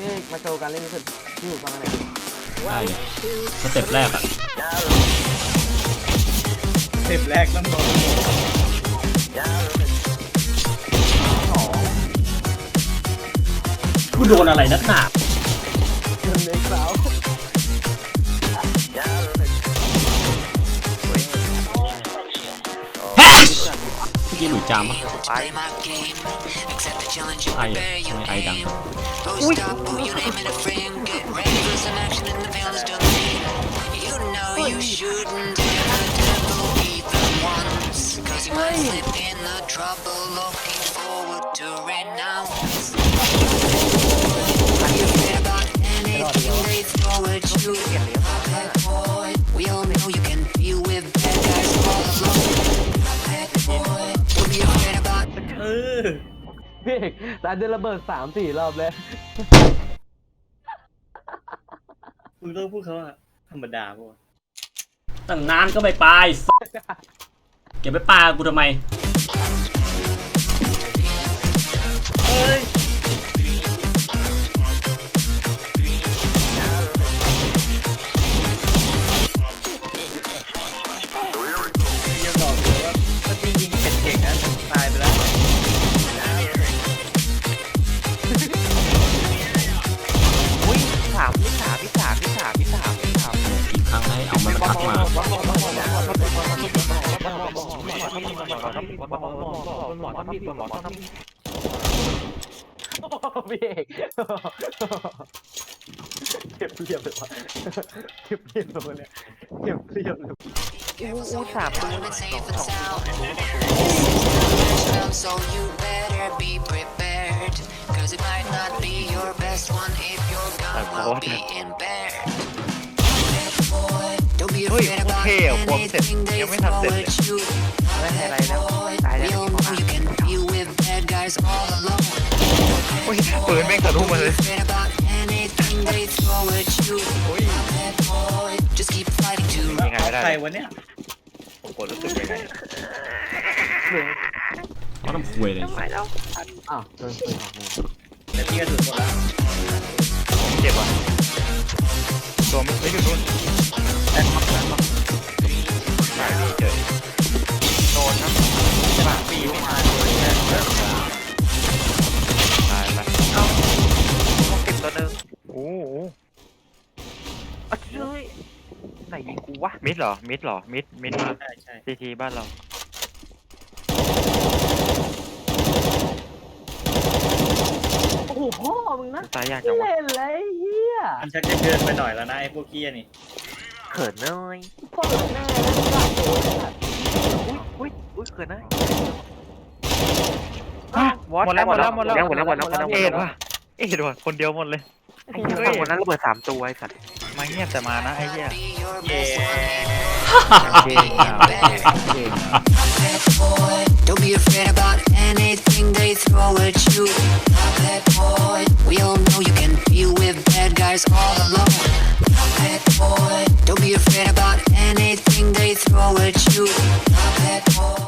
นี่มาโชว์การเล่นรู้สึกที่อยู่ฟังอะไรได้เลยสเต็ปแรกอะเทปแรกต้องโดนกูโดนอะไรนักหนา กี้หลุยจามปะ Play my game, accept the challenge and ไออะ prepare ทำ your ไมไอดัง Post up, put your ออพี่เอกร้านเดินระเบิดสามสี่รอบแล้วมึงต้องพูดเขาว่าธรรมดาป่ะตั้งนานก็ไม่ไปสัสเก็บไปปลากูทำไม ผิดบอ้บอลบอหมอนทำผิมอพี่เอกเก็บเรียบเลยวะเก็บเรียบเลยเนี่ยเก็บเรียบเลยอู้สามตัวเพราะว่า Don't be afraid เคอะผมเสร็จ anything they ยังไม่ทัน throw เสร็จเลย at you. ไม่เป็นไรแล้วตาย We แล้ว all know you can deal with bad guys all alone. โอ้ยปืนแม่งทะลุมาเลย Don't be afraid about anything they throw at you. Bad boy, just keep fighting to ยังไงไม่ได้ใครวะเนี่ยผมกดรู้สึกยังไงเขาทำคุยเลยไปแล้วอ้าวโดนปืนออกมาแต่พี่กระสุนหมดแล้ว โดนครับใช่ป่ะปีไม่มาตายไปเอ้าต้องเก็บตัวหนึงโอ้โหอะเฮ้ยไหนยิงกูวะมิดเหรอ มิดเหรอ มิด มิดมาใช่ใช่ทีทีบ้านเราโอ้โหพ่อมึงนะตายยากจังวะ เล่นเลยเฮียมันชักจะเกินไปหน่อยแล้วนะไอ้พวกเกี้ยนี่ เขินเลยเปิดแน่แล้วก็โดนอะอุ้ยอุ้ยเขินเลยฮะวอตหมดแล้วหมดแล้วหมดแล้วหมดแล้วหมดแล้วหมดแล้วเอ็ดว่ะเอ็ดว่ะคนเดียวหมดเลยไอ้เหี้ยคนนั้นระเบิดสามตัวไอ้สัตว์มาเงียบแต่มานะไอ้เหี้ย be your เย่ best one if เก่งอะเก่ง Bad boy, don't be afraid about anything they throw at you. Bad boy, we all know you can deal with bad guys all alone. Puppet boy, don't be afraid about anything they throw at you. Puppet boy.